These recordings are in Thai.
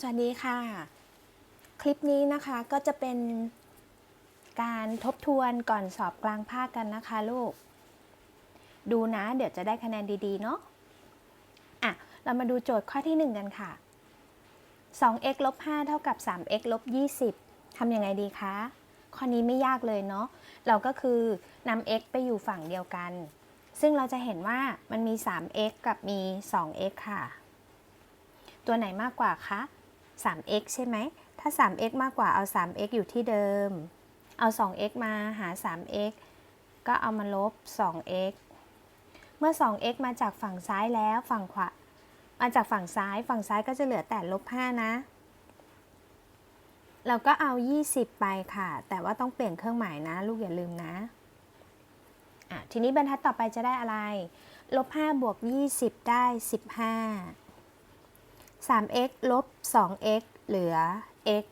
สวัสดีค่ะ คลิปนี้นะคะก็จะเป็นการทบทวนก่อนสอบกลางภาคกันนะคะลูก ดูนะ เดี๋ยวจะได้คะแนนดีๆ เนาะอะ เรามาดูโจทย์ข้อที่ 1 กันค่ะ 2x ลบ5เท่ากับ 3x ลบ20ทำยังไงดีคะ ข้อนี้ไม่ยากเลยเนาะ เราก็คือนำ x ไปอยู่ฝั่งเดียวกัน ซึ่งเราจะเห็นว่ามันมี 3x กับมี 2x ค่ะตัวไหนมากกว่าคะ 3x ใช่ไหม ถ้า 3x มากกว่าเอา 3x อยู่ที่เดิม เอา 2x มาหา 3x ก็เอามาลบ 2x เมื่อ 2x มาจากฝั่งซ้ายแล้วฝั่งขวา มาจากฝั่งซ้าย ฝั่งซ้ายก็จะเหลือแต่ลบ 5 นะ เราก็เอา 20 ไปค่ะ แต่ว่าต้องเปลี่ยนเครื่องหมายนะ ลูกอย่าลืมนะะทีนี้บรรทัดต่อไปจะได้อะไร ลบ 5 บวก 20 ได้ 15 3x ลบ 2x เหลือ x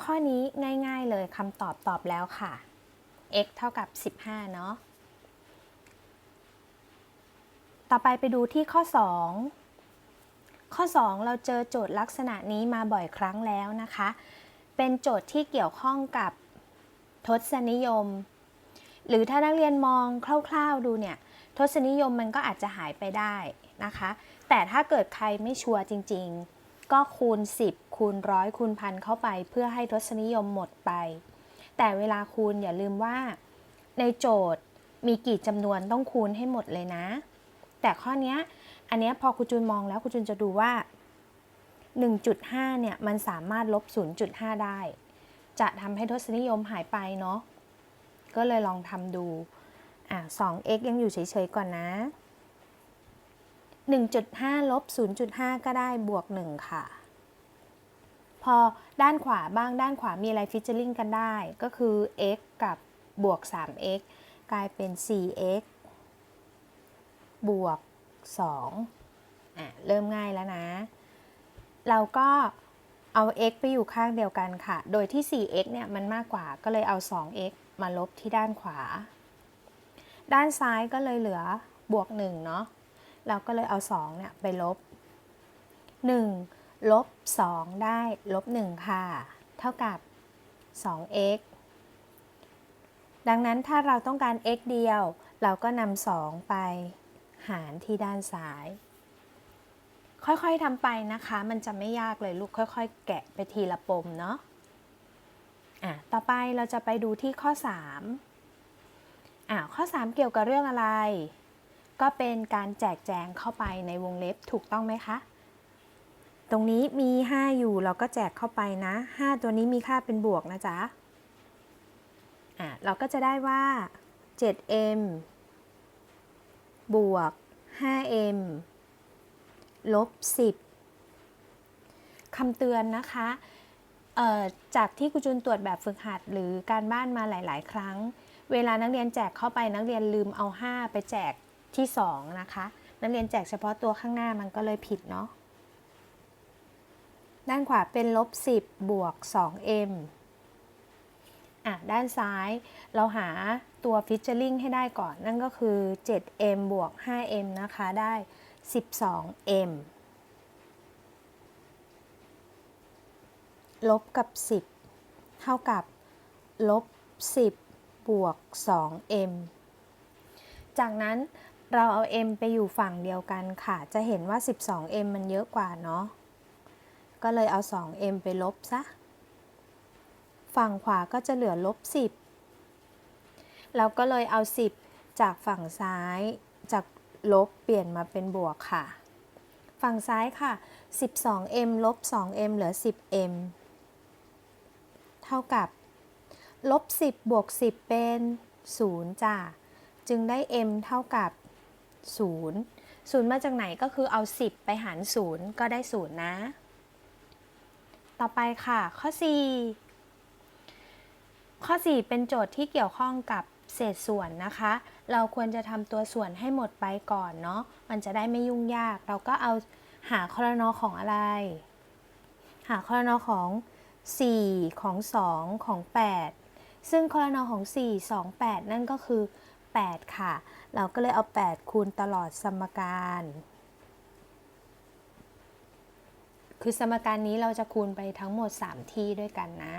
ข้อนี้ง่ายๆเลยคำตอบตอบแล้วค่ะ x เท่ากับ 15 เนาะ ต่อไปไปดูที่ข้อ 2 ข้อ 2 เราเจอโจทย์ลักษณะนี้มาบ่อยครั้งแล้วนะคะ เป็นโจทย์ที่เกี่ยวข้องกับทศนิยม หรือถ้านักเรียนมองคร่าวๆดูเนี่ย ทศนิยมมันก็อาจจะหายไปได้นะคะ แต่ถ้าเกิดใครไม่ชัวร์จริง ๆ ก็คูณ 10 คูณร้อยคูณพันเข้าไป เพื่อให้ทศนิยมหมดไป แต่เวลาคูณอย่าลืมว่า ในโจทย์มีกี่จำนวนต้องคูณให้หมดเลยนะ แต่ข้อนี้อันเนี้ยพอครูจูนมองแล้วครูจูนจะดูว่า 1.5 เนี่ยมันสามารถลบ 0.5 ได้ จะทำให้ทศนิยมหายไปเนาะก็เลยลองทำดูอะ 2x ยังอยู่เฉยๆก่อนนะ 1.5 ลบ 0.5 ก็ได้บวก 1 ค่ะ พอด้านขวาบ้างด้านขวามีอะไรฟิชเชอร์ลิงกันได้ ก็คือ x กับบวก 3x กลายเป็น 4x บวก 2 อะ เริ่มง่ายแล้วนะ เราก็เอา x ไปอยู่ข้างเดียวกันค่ะ โดยที่ 4x เนี่ยมันมากกว่าก็เลยเอา 2x มาลบที่ด้านขวา ด้านซ้ายก็เลยเหลือบวก 1 เนาะ เราก็เลยเอา2เนี่ยไปลบ 1 ลบ 2 ได้ลบ 1 ค่ะ เท่ากับ 2x ดังนั้นถ้าเราต้องการ x เดียว เราก็นำ2ไปหารที่ด้านซ้าย ค่อยๆทำไปนะคะ มันจะไม่ยากเลยลูกค่อย ๆ แกะไปทีละปมเนาะอะต่อไปเราจะไปดูที่ข้อ 3อะข้อ 3 เกี่ยวกับเรื่องอะไร ก็เป็นการแจกแจงเข้าไปในวงเล็บถูกต้องไหมคะ ตรงนี้มี 5 อยู่เราก็แจกเข้าไปนะ 5 ตัวนี้มีค่าเป็นบวกนะจ๊ะอะเราก็จะได้ว่า 7m บวก 5m ลบ 10 คำเตือนนะคะจากที่ครูจุนตรวจแบบฝึกหัดหรือการบ้านมาหลาย ๆ ครั้ง เวลานักเรียนแจกเข้าไปนักเรียนลืมเอา 5 ไปแจก ที่ 2 นะคะนักเรียนแจกเฉพาะตัวข้างหน้ามันก็เลยผิดเนาะด้านขวาเป็นลบ 10 บวก 2m อะ ด้านซ้ายเราหาตัวฟิชเชอร์ลิงให้ได้ก่อน นั่นก็คือ 7m บวก 5m นะคะ ได้ 12m ลบกับ 10 เท่ากับลบ 10 บวก 2m จากนั้น เราเอา m ไปอยู่ฝั่งเดียวกันค่ะ จะเห็นว่า 12m มันเยอะกว่าเนาะ ก็เลยเอา 2m ไปลบซะ ฝั่งขวาก็จะเหลือลบ 10 เราก็เลยเอา 10 จากฝั่งซ้ายจากลบเปลี่ยนมาเป็นบวกค่ะ ฝั่งซ้ายค่ะ 12m ลบ 2m เหลือ 10m เท่ากับ ลบ 10 บวก 10 เป็น 0จ้ะ จึงได้ m เท่ากับ 0 0มาจากไหนก็คือเอา 10 ไปหาร0ก็ได้0นะ ต่อไปค่ะ ข้อ 4 ข้อ 4 เป็นโจทย์ที่เกี่ยวข้องกับเศษส่วนนะคะ เราควรจะทำตัวส่วนให้หมดไปก่อนเนาะ มันจะได้ไม่ยุ่งยาก เราก็เอาหาคอรนอของอะไร หาคอรนอของ 4 ของ 2 ของ 8 ซึ่งคอรนอของ 4 2 8 นั่นก็คือ 8 ค่ะ เราก็เลยเอา 8 คูณตลอดสมการ คือสมการนี้เราจะคูณไปทั้งหมด 3 ที่ด้วยกันนะ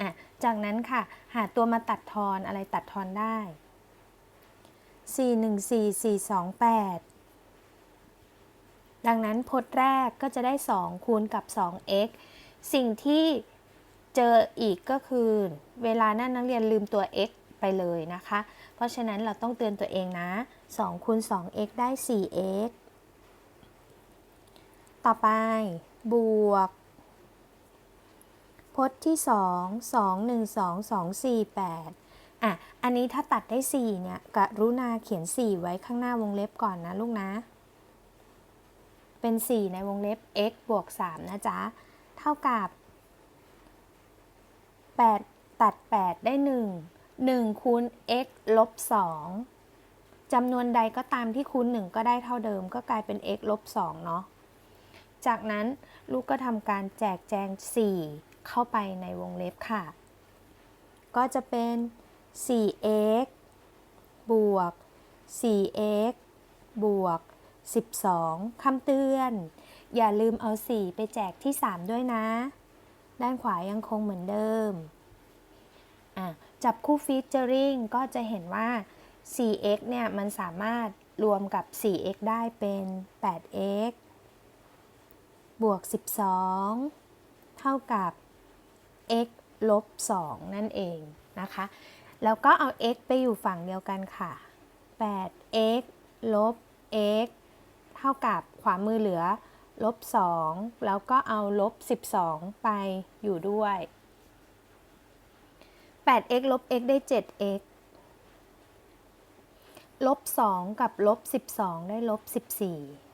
อะจากนั้นค่ะ หาตัวมาตัดทอนอะไรตัดทอนได้ 4 1 4 4 2 8ดังนั้นพจน์แรกก็จะได้ 2 คูณกับ 2x สิ่งที่เจออีกก็คือ เวลานั่นนักเรียนลืมตัว x ไปเลยนะคะ เพราะฉะนั้นเราต้องเตือนตัวเองนะ2คูณ 2x ได้ 4x ต่อไป บวก พจน์ที่ 2 2 1 2 2 4 8 อะ อันนี้ถ้าตัดได้ 4 เนี่ยกรุณาเขียน 4 ไว้ข้างหน้าวงเล็บก่อนนะลูกนะ เป็น 4 ในวงเล็บ x บวก 3 นะจ๊ะ เท่ากับ 8 ตัด 8 ได้ 1 1คูณ x ลบ2จำนวนใดก็ตามที่คูณ 1 ก็ได้เท่าเดิม ก็กลายเป็น x ลบ2เนาะ จากนั้นลูกก็ทำการแจกแจง 4 เข้าไปในวงเล็บค่ะ ก็จะเป็น 4x บวก 4x บวก 12 คำเตือน อย่าลืมเอา 4 ไปแจกที่ 3 ด้วยนะ ด้านขวายังคงเหมือนเดิม อะ จับคู่ฟีเจอริงก็จะเห็นว่า 4x เนี่ยมันสามารถรวมกับ 4x ได้เป็น 8x บวก 12 เท่ากับ x ลบ 2 นั่นเองนะคะ แล้วก็เอา x ไปอยู่ฝั่งเดียวกันค่ะ 8x ลบ x เท่ากับขวามือเหลือลบ 2 แล้วก็เอาลบ 12 ไปอยู่ด้วย 8x ลบ x ได้ 7x ลบ 2 กับลบ 12 ได้ลบ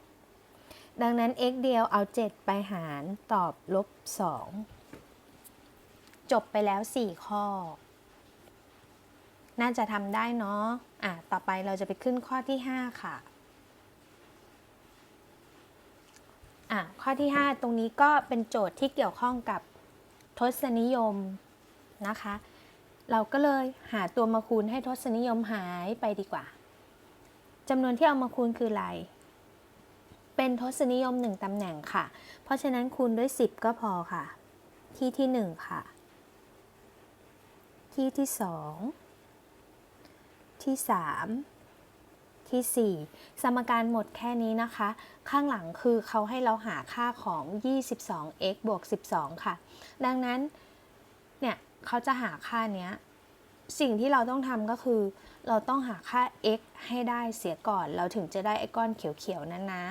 14 ดังนั้น x เดียวเอา 7 ไปหารตอบลบ 2 จบไปแล้ว 4 ข้อ น่าจะทำได้เนาะ อะ ต่อไปเราจะไปขึ้นข้อที่ 5 ค่ะ อะ ข้อที่ 5 ตรงนี้ก็เป็นโจทย์ที่เกี่ยวข้องกับทศนิยมนะคะ เราก็เลยหาตัวมาคูณให้ทศนิยมหายไปดีกว่าจำนวนที่เอามาคูณคืออะไร เป็นทศนิยม 1ตำแหน่งค่ะ เพราะฉะนั้นคูณด้วย 10 ก็พอค่ะที่ที่ 1 ค่ะที่ที่ 2 ที่ 3 ที่ 4 สมการหมดแค่นี้นะคะ ข้างหลังคือเขาให้เราหาค่าของ 22x บวก 12 ค่ะ ดังนั้น เขาจะหาค่าเนี้ย สิ่งที่เราต้องทำก็คือ เราต้องหาค่า x ให้ได้เสียก่อน เราถึงจะได้ไอ้ก้อนเขียวๆนั้นนะ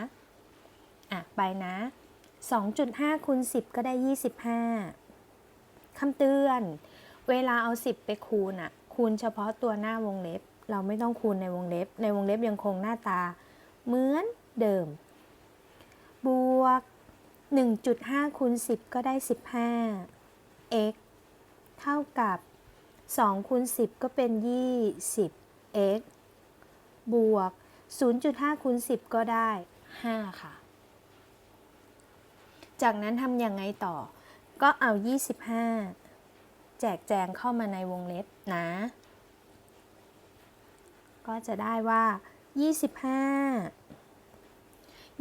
อะ ไปนะ 2.5คูณ10 ก็ได้ 25คำเตือน เวลาเอา 10 ไปคูณอะคูณเฉพาะตัวหน้าวงเล็บ เราไม่ต้องคูณในวงเล็บ ในวงเล็บยังคงหน้าตา เหมือนเดิม บวก 1.5คูณ10 ก็ได้ 15 x เท่ากับ2คูณ10 ก็เป็น 20 x บวก 0.5คูณ10 ก็ได้ 5 ค่ะ จากนั้นทำยังไงต่อ ก็เอา 25 แจกแจงเข้ามาในวงเล็บนะ ก็จะได้ว่า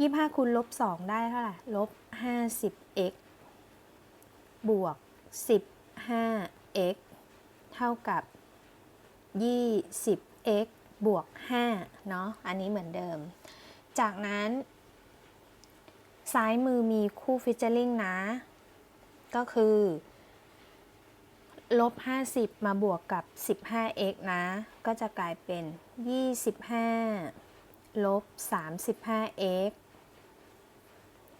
25 25คูณลบ 2 ได้เท่าไหร่ ลบ 50x บวก 5x เท่ากับ 20x บวก 5 เนาะ อันนี้เหมือนเดิม จากนั้น ซ้ายมือมีคู่ฟิชเจอริงนะ ก็คือลบ 50 มาบวกกับ 15x นะ ก็จะกลายเป็น 25 ลบ 35x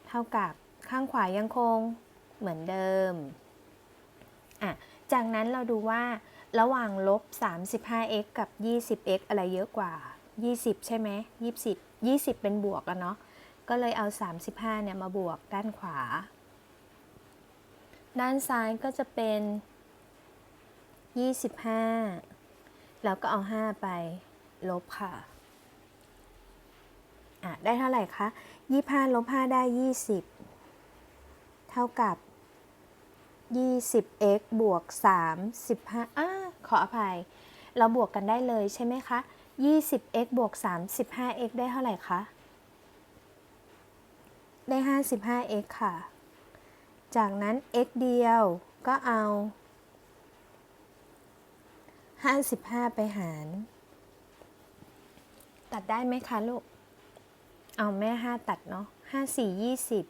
เท่ากับข้างขวายังคงเหมือนเดิม อะจากนั้นเราดูว่าระหว่างลบ 35x กับ 20x อะไรเยอะกว่า 20 ใช่ไหม20 20 เป็นบวกแล้วเนาะ ก็เลยเอา 35 เนี่ยมาบวกด้านขวา ด้านซ้ายก็จะเป็น 25 แล้วก็เอา 5 ไปลบค่ะ อะ ได้เท่าไหร่คะ 25 ลบ 5 ได้ 20 เท่ากับ 20x บวก35อ่าขออภัย เราบวกกันได้เลยใช่ไหมคะ 20x บวก 35x ได้เท่าไหร่คะ ได้ 55x ค่ะ จากนั้น x เดียวก็เอา 55 ไปหาร ตัดได้ไหมคะลูก เอาแม่ 5 ตัดเนาะ5 4 20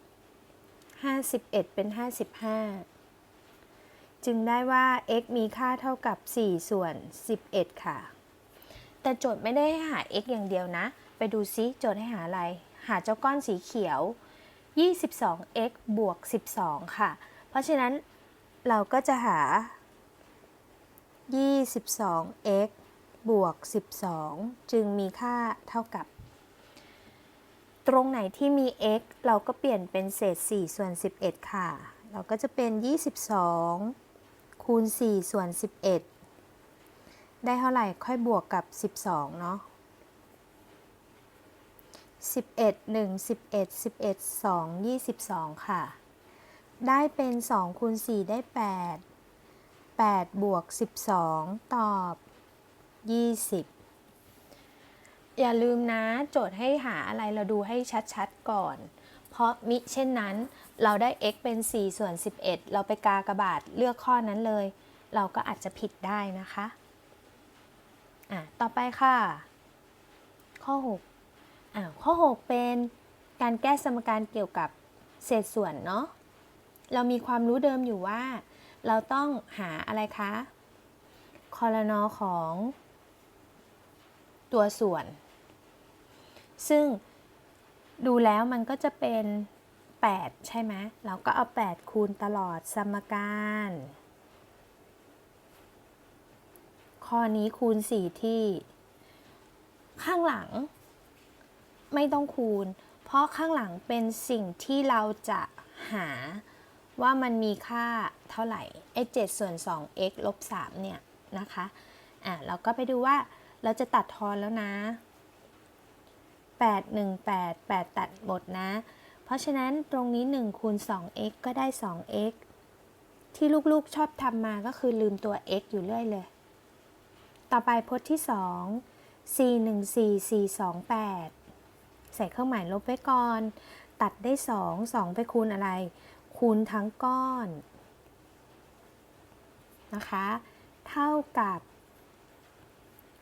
51 เป็น 55 จึงได้ว่า x มีค่าเท่ากับ 4 ส่วน 11 ค่ะ แต่โจทย์ไม่ได้ให้หา x อย่างเดียวนะ ไปดูซิโจทย์ให้หาอะไร หาเจ้าก้อนสีเขียว 22x บวก 12 ค่ะ เพราะฉะนั้นเราก็จะหา 22x บวก 12 จึงมีค่าเท่ากับ ตรงไหนที่มี x เราก็เปลี่ยนเป็นเศษ4ส่วน 11 ค่ะ เราก็จะเป็น 22 คูณ 4 ส่วน 11 ได้เท่าไหร่ค่อยบวกกับ 12 เนาะ11 1 11 11 2 22 ค่ะ ได้เป็น 2 คูณ 4 ได้ 8 8 บวก 12 ตอบ 20 อย่าลืมนะ โจทย์ให้หาอะไรเราดูให้ชัดๆ ก่อน เพราะมิเช่นนั้น เราได้ x เป็น 4 ส่วน 11 เราไปกากระบาดเลือกข้อนั้นเลย เราก็อาจจะผิดได้นะคะอะต่อไปค่ะ ข้อ6อ่าข้อ 6 เป็นการแก้สมการเกี่ยวกับเศษส่วนเนาะเรามีความรู้เดิมอยู่ว่า เราต้องหาอะไรคะคอลนอของตัวส่วน ซึ่งดูแล้วมันก็จะเป็น 8 ใช่ไหมเราก็เอา 8 คูณตลอดสมการ ข้อนี้คูณ 4 ที่ ข้างหลัง ไม่ต้องคูณ เพราะข้างหลังเป็นสิ่งที่เราจะหาว่ามันมีค่าเท่าไหร่ไอ้7ส่วน 2x ลบ 3 เนี่ย นะคะ อะ เราก็ไปดูว่าเราจะตัดทอนแล้วนะ 8 1 8 8 ตัดหมดนะ เพราะฉะนั้นตรงนี้1คูณ 2x ก็ได้ 2x ที่ลูกๆชอบทำมาก็คือลืมตัว x อยู่เรื่อยเลย ต่อไปพจน์ที่2 c 1 4 4 2 8 ใส่เครื่องหมายลบไว้ก่อน ตัดได้ 2 2 ไปคูณอะไร คูณทั้งก้อน นะคะ เท่ากับ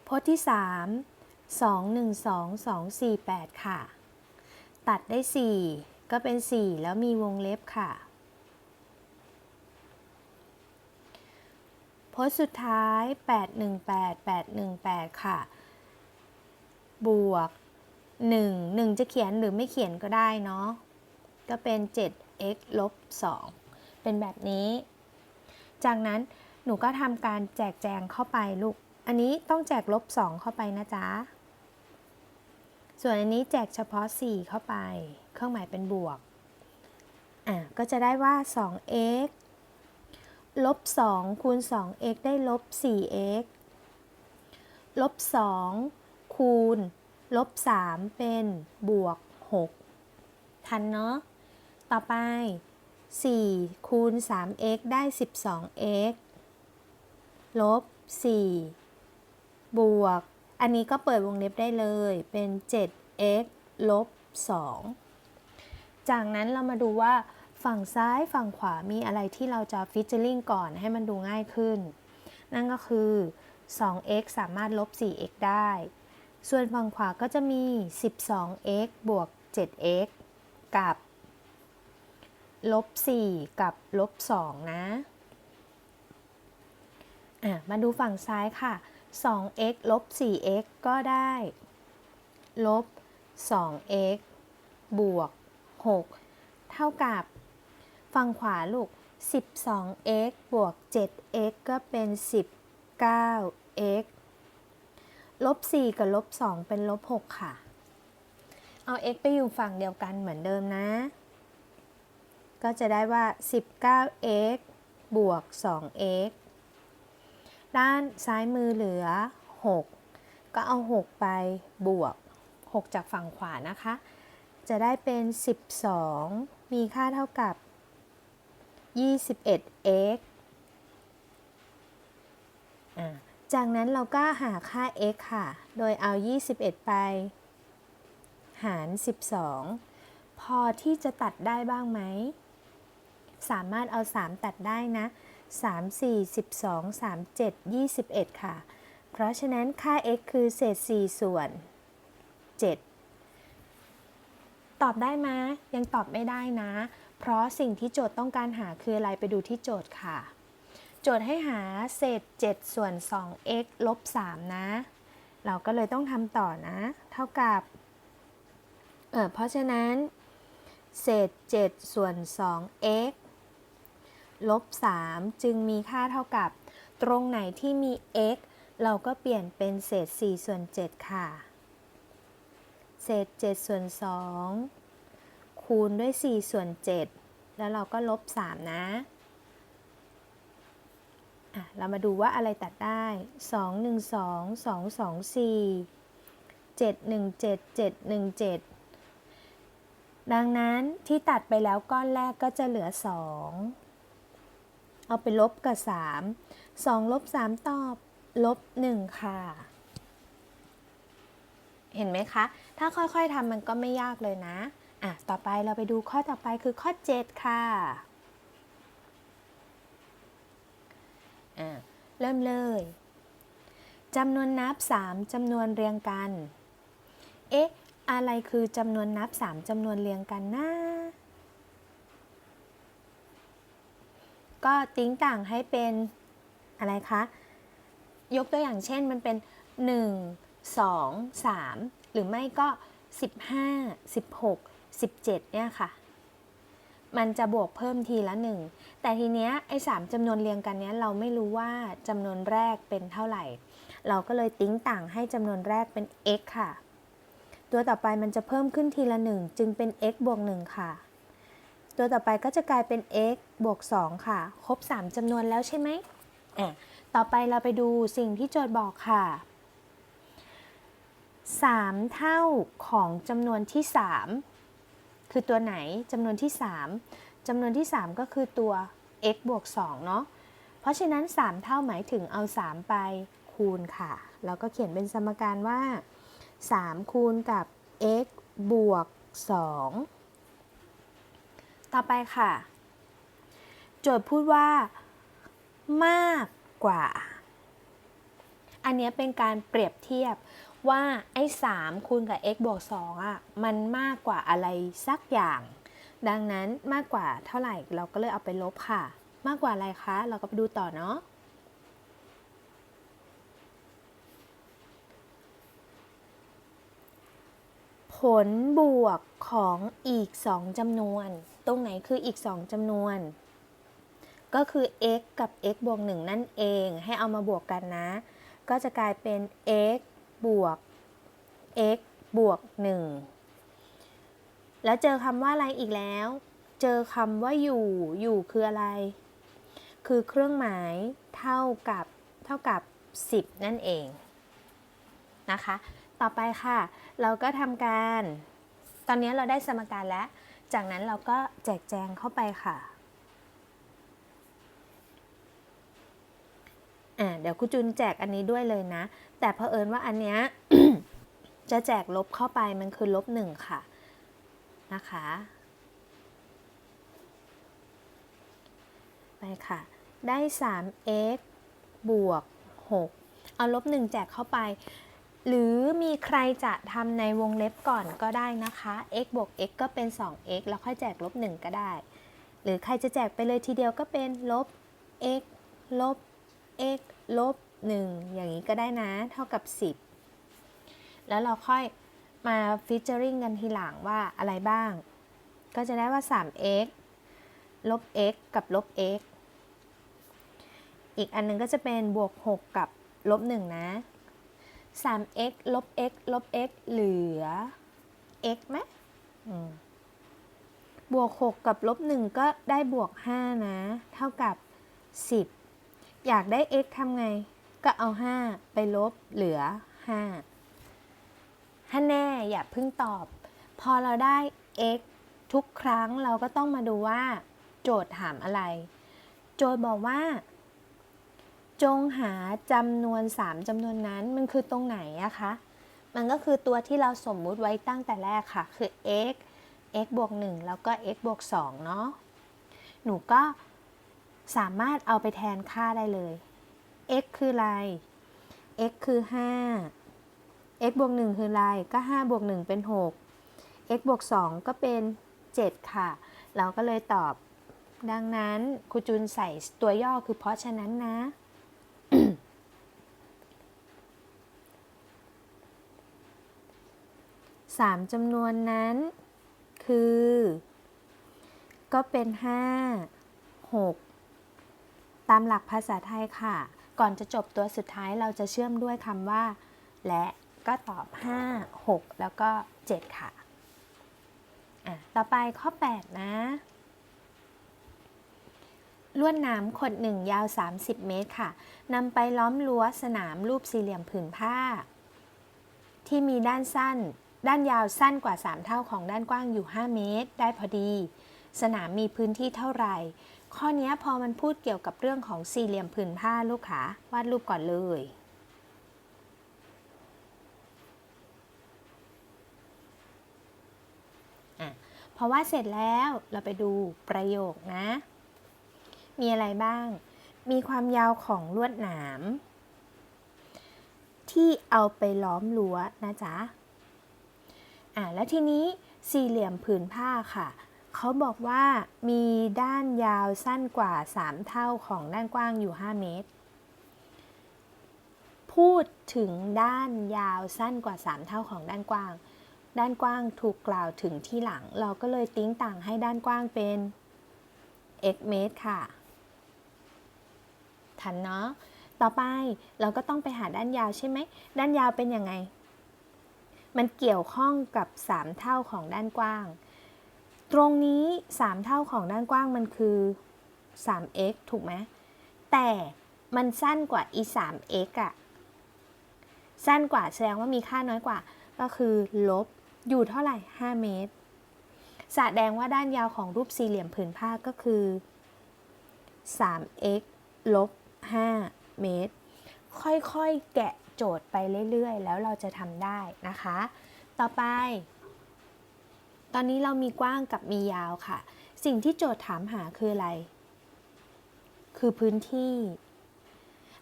พจน์ที่ 3 2 1 2 2 4 8 ค่ะ ตัดได้ 4 ก็เป็น 4 แล้วมีวงเล็บค่ะ พจน์สุดท้าย 8 1 8 8 1 8 ค่ะ บวก 1 1 จะเขียนหรือไม่เขียนก็ได้เนาะ ก็เป็น 7x ลบ 2 เป็นแบบนี้ จากนั้นหนูก็ทำการแจกแจงเข้าไปลูก อันนี้ต้องแจกลบ 2 เข้าไปนะจ๊ะ ส่วนอันนี้แจกเฉพาะ 4 เข้าไป รื่องหมายเป็นบวก อะก็จะได้ว่า 2x ลบ 2 คูณ 2x ได้ลบ 4x ลบ 2 คูณ ลบ 3 เป็นบวก 6 ทันเนาะ ต่อไป 4 คูณ 3x ได้ 12x ลบ 4 บวก อันนี้ก็เปิดวงเล็บได้เลยเป็น 7x ลบ 2 จากนั้นเรามาดูว่าฝั่งซ้ายฝั่งขวามีอะไรที่เราจะฟิชเชอร์ลิงก่อนให้มันดูง่ายขึ้น นั่นก็คือ 2x สามารถลบ 4x ได้ ส่วนฝั่งขวาก็จะมี 12x บวก 7x กับลบ 4 กับลบ 2 นะอะมาดูฝั่งซ้ายค่ะ 2x ลบ 4x ก็ได้ ลบ 2x บวก 6 เท่ากับฝั่งขวาลูก 12x บวก 7x ก็เป็น 19x ลบ 4 กับลบ 2 เป็นลบ 6 ค่ะ เอา x ไปอยู่ฝั่งเดียวกันเหมือนเดิมนะ ก็จะได้ว่า 19x บวก 2x ด้านซ้ายมือเหลือ 6 ก็เอา 6 ไปบวก 6 จากฝั่งขวานะคะ จะได้เป็น 12 มีค่าเท่ากับ 21x อ่าจากนั้นเราก็หาค่า x ค่ะ โดยเอา 21 ไป หาร 12 พอที่จะตัดได้บ้างไหม สามารถเอา 3 ตัดได้นะ 3 4 12 3 7 21 ค่ะ เพราะฉะนั้นค่า x คือเศษ 4 ส่วน 7 ตอบได้ไหมยังตอบไม่ได้นะ เพราะสิ่งที่โจทย์ต้องการหาคืออะไรไปดูที่โจทย์ค่ะ โจทย์ให้หาเศษ 7 ส่วน 2x ลบ 3 นะ เราก็เลยต้องทำต่อนะ เท่ากับ เออเพราะฉะนั้น เศษ 7 ส่วน 2x ลบ 3 จึงมีค่าเท่ากับ ตรงไหนที่มี x เราก็เปลี่ยนเป็นเศษ 4 ส่วน 7 ค่ะ เศษ 7 ส่วน 2 คูณด้วย 4 ส่วน 7 แล้วเราก็ลบ 3 นะะเรามาดูว่าอะไรตัดได้ 2 1 2 2 2 4 7 1 7 7 1 7 ดังนั้นที่ตัดไปแล้วก้อนแรกก็จะเหลือ 2 เอาไปลบกับ 3 2 ลบ 3 ตอบ ลบ 1 ค่ะ เห็นไหมคะ ถ้าค่อยๆทำมันก็ไม่ยากเลยนะ อะ ต่อไปเราไปดูข้อต่อไปคือข้อ 7 ค่ะ อะ เริ่มเลยจำนวนนับ 3จำนวนเรียงกัน เอ๊ะ อะไรคือจำนวนนับ 3จำนวนเรียงกันนะ ก็ติ้งต่างให้เป็นอะไรคะ ยกตัวอย่างเช่นมันเป็น 1 2 3 หรือไม่ก็ 15 16 17 เนี่ยค่ะ มันจะบวกเพิ่มทีละหนึ่งแต่ทีเนี้ยไอ้สามจำนวนเรียงกันเนี้ยเราไม่รู้ว่าจำนวนแรกเป็นเท่าไหร่ เราก็เลยติ้งต่างให้จำนวนแรกเป็น x ค่ะ ตัวต่อไปมันจะเพิ่มขึ้นทีละหนึ่งจึงเป็น x บวก 1 ค่ะ ตัวต่อไปก็จะกลายเป็น x บวก 2 ค่ะ ครบ 3จำนวนแล้วใช่ไหมอะต่อไปเราไปดูสิ่งที่โจทย์บอกค่ะ 3 เท่าของจำนวนที่ 3 คือตัวไหนจำนวนที่ 3จำนวนที่ 3 ก็คือตัว x บวก2เนาะเพราะฉะนั้น 3 เท่าหมายถึงเอา 3 ไปคูณค่ะเราก็เขียนเป็นสมการว่า 3 คูณกับ x บวก 2 ต่อไปค่ะ โจทย์พูดว่า มากกว่า อันนี้เป็นการเปรียบเทียบ ว่าไอ้3คูณกับ x บวก2อะมันมากกว่าอะไรสักอย่าง ดังนั้นมากกว่าเท่าไหร่เราก็เลยเอาไปลบค่ะ มากกว่าอะไรคะ เราก็ไปดูต่อเนาะผลบวกของอีก 2จำนวน ตรงไหนคืออีก 2จำนวน ก็คือ x กับ x บวก1นั่นเอง ให้เอามาบวกกันนะ ก็จะกลายเป็น x บวก x บวก 1 แล้วเจอคำว่าอะไรอีกแล้ว เจอคำว่าอยู่ อยู่คืออะไร คือเครื่องหมายเท่ากับเท่ากับ 10 นั่นเองนะคะ ต่อไปค่ะ เราก็ทำการ ตอนนี้เราได้สมการแล้ว จากนั้นเราก็แจกแจงเข้าไปค่ะ อ่าเดี๋ยวครูจุนแจกอันนี้ด้วยเลยนะ แต่เผอิญว่าอันเนี้ยจะแจกลบเข้าไปมันคือลบหนึ่งค่ะนะคะไปค่ะ ได้ 3x บวก 6 เอาลบ 1 แจกเข้าไป หรือมีใครจะทำในวงเล็บก่อนก็ได้นะคะ x บวก x ก็เป็น 2x แล้วค่อยแจกลบ 1 ก็ได้ หรือใครจะแจกไปเลยทีเดียวก็เป็นลบ x ลบ x ลบ 1 อย่างนี้ก็ได้นะ เท่ากับ 10 แล้วเราค่อยมาฟิชเจอริงกันทีหลังว่าอะไรบ้าง ก็จะได้ว่า 3x ลบ x กับลบ x อีกอันหนึงก็จะเป็นบวก 6 กับลบ 1 นะ 3x ลบ x ลบ x เหลือ x ไหมอืมบวก 6 กับลบ 1 ก็ได้บวก 5 นะ เท่ากับ 10 อยากได้ x ทำไง ก็เอา 5 ไปลบเหลือ 5ถ้าแน่อย่าเพิ่งตอบ พอเราได้ x ทุกครั้งเราก็ต้องมาดูว่า โจทย์ถามอะไร โจทย์บอกว่า จงหาจำนวน 3จำนวนนั้นมันคือตรงไหนอะคะ มันก็คือตัวที่เราสมมุติไว้ตั้งแต่แรกค่ะ คือ x x บวก1แล้วก็ x บวก2เนาะหนูก็ สามารถเอาไปแทนค่าได้เลย x คืออะไร x คือ 5 x บวก 1 คืออะไรก็ 5 บวก 1 เป็น 6 x บวก 2 ก็เป็น 7 ค่ะ เราก็เลยตอบ ดังนั้นครูจุนใส่ตัวย่อคือเพราะฉะนั้นนะ สามจำนวนนั้น คือ ก็เป็น 5 6 ตามหลักภาษาไทยค่ะ ก่อนจะจบตัวสุดท้ายเราจะเชื่อมด้วยคำว่า และก็ตอบ 5 6 แล้วก็ 7 ค่ะอะ ต่อไปข้อ 8 นะลวดนามขดหนึ่งยาว 30 เมตรค่ะนำไปล้อมรั้วสนามรูปสี่เหลี่ยมผืนผ้า ที่มีด้านสั้น ด้านยาวสั้นกว่า 3 เท่าของด้านกว้างอยู่ 5 เมตร ได้พอดี สนามมีพื้นที่เท่าไหร่ ข้อนี้พอมันพูดเกี่ยวกับเรื่องของสี่เหลี่ยมผืนผ้าลูกขาวาดรูปก่อนเลยอะพอวาดเสร็จแล้วเราไปดูประโยคนะ มีอะไรบ้าง มีความยาวของลวดหนาม ที่เอาไปล้อมรั้วนะจ๊ะอ่าแล้วทีนี้สี่เหลี่ยมผืนผ้าค่ะ เขาบอกว่ามีด้านยาวสั้นกว่า 3 เท่าของด้านกว้างอยู่ 5 เมตร พูดถึงด้านยาวสั้นกว่า 3 เท่าของด้านกว้าง ด้านกว้างถูกกล่าวถึงที่หลัง เราก็เลยติ้งต่างให้ด้านกว้างเป็น x เมตรค่ะ ทันเนาะ ต่อไปเราก็ต้องไปหาด้านยาวใช่ไหม ด้านยาวเป็นยังไง มันเกี่ยวข้องกับ 3 เท่าของด้านกว้าง ตรงนี้ 3 เท่าของด้านกว้างมันคือ 3x ถูกไหมแต่มันสั้นกว่าอี 3x อะสั้นกว่าแสดงว่ามีค่าน้อยกว่า ก็คือลบอยู่เท่าไหร่ 5 เมตร แสดงว่าด้านยาวของรูปสี่เหลี่ยมผืนผ้าก็คือ 3x ลบ 5 เมตร ค่อยๆ แกะโจทย์ไปเรื่อยๆ แล้วเราจะทำได้นะคะ ต่อไป ตอนนี้เรามีกว้างกับมียาวค่ะ สิ่งที่โจทย์ถามหาคืออะไร คือพื้นที่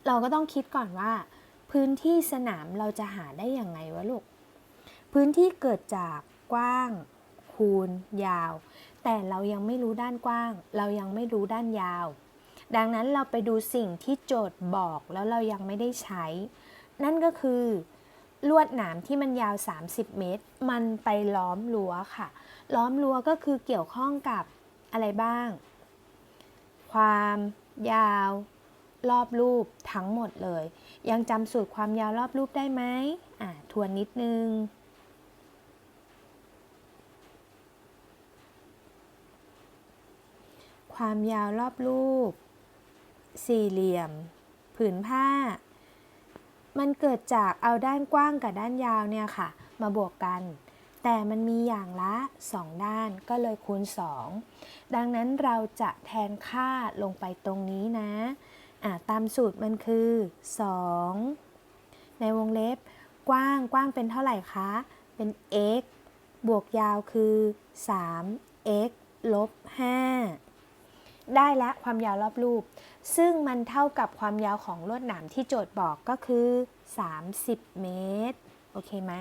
เราก็ต้องคิดก่อนว่า พื้นที่สนามเราจะหาได้อย่างไงวะลูก พื้นที่เกิดจากกว้าง คูณ ยาว แต่เรายังไม่รู้ด้านกว้าง เรายังไม่รู้ด้านยาว ดังนั้นเราไปดูสิ่งที่โจทย์บอกแล้วเรายังไม่ได้ใช้ นั่นก็คือ ลวดหนามที่มันยาว 30 เมตร มันไปล้อมรั้วค่ะ ล้อมรั้วก็คือเกี่ยวข้องกับอะไรบ้าง ความยาวรอบรูปทั้งหมดเลย ยังจำสูตรความยาวรอบรูปได้ไหมอะทวนนิดนึง ความยาวรอบรูป สี่เหลี่ยม ผืนผ้า มันเกิดจากเอาด้านกว้างกับด้านยาวเนี่ยค่ะ มาบวกกัน แต่มันมีอย่างละ 2 ด้านก็เลยคูณ 2 ดังนั้นเราจะแทนค่าลงไปตรงนี้นะะตามสูตรมันคือ 2 ในวงเล็บกว้างกว้างเป็นเท่าไหร่คะ เป็น x บวกยาวคือ 3x ลบ 5 ได้แล้วความยาวรอบรูป ซึ่งมันเท่ากับความยาวของลวดหนามที่โจทย์บอกก็คือ 30 เมตร โอเคไหม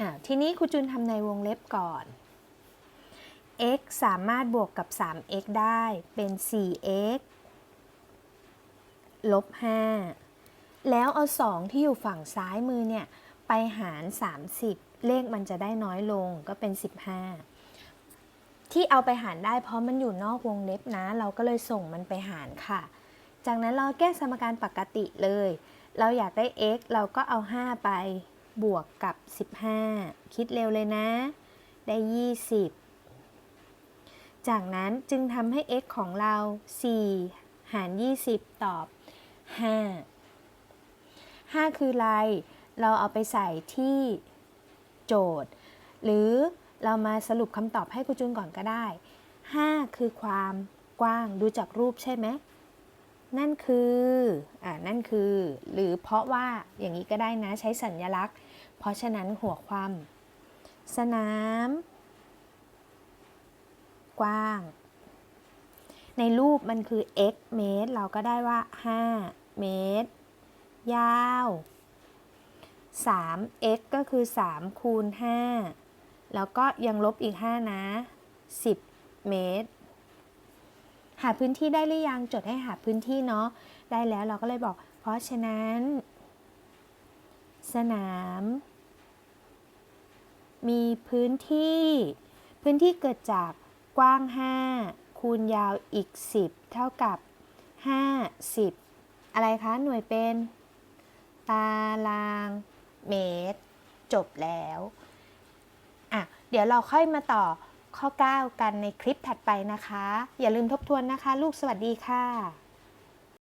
อ่าทีนี้ครูจุนทำในวงเล็บก่อน x สามารถบวกกับ 3x ได้เป็น 4x ลบ 5 แล้วเอา 2 ที่อยู่ฝั่งซ้ายมือเนี่ย ไปหาร 30 เลขมันจะได้น้อยลงก็เป็น 15 ที่เอาไปหารได้เพราะมันอยู่นอกวงเล็บนะ เราก็เลยส่งมันไปหารค่ะ จากนั้นเราแก้สมการปกติเลย เราอยากได้ x เราก็เอา 5 ไปบวกกับ 15 คิดเร็วเลยนะ ได้ 20 จากนั้นจึงทำให้ x ของเรา 4 หาร 20 ตอบ 5 5 คืออะไร เราเอาไปใส่ที่โจทย์ หรือ เรามาสรุปคำตอบให้ครูจุนก่อนก็ได้ 5 คือความกว้างดูจากรูปใช่ไหมนั่นคือ อ่า นั่นคือ หรือเพราะว่าอย่างนี้ก็ได้นะใช้สัญญลักษณ์ เพราะฉะนั้นหัวความ สนาม กว้าง ในรูปมันคือ x เมตร เราก็ได้ว่า 5 เมตร ยาว 3x ก็คือ 3 คูณ 5 แล้วก็ยังลบอีก 5 นะ 10 เมตร หาพื้นที่ได้หรือยังจดให้หาพื้นที่เนาะได้แล้วเราก็เลยบอก เพราะฉะนั้น สนาม มีพื้นที่ พื้นที่เกิดจากกว้าง 5 คูณยาวอีก 10 เท่ากับ 50 อะไรคะ หน่วยเป็น ตาราง เมตร จบแล้ว เดี๋ยวเราค่อยมาต่อข้อ 9 กันในคลิปถัดไปนะคะ อย่าลืมทบทวนนะคะ ลูกสวัสดีค่ะ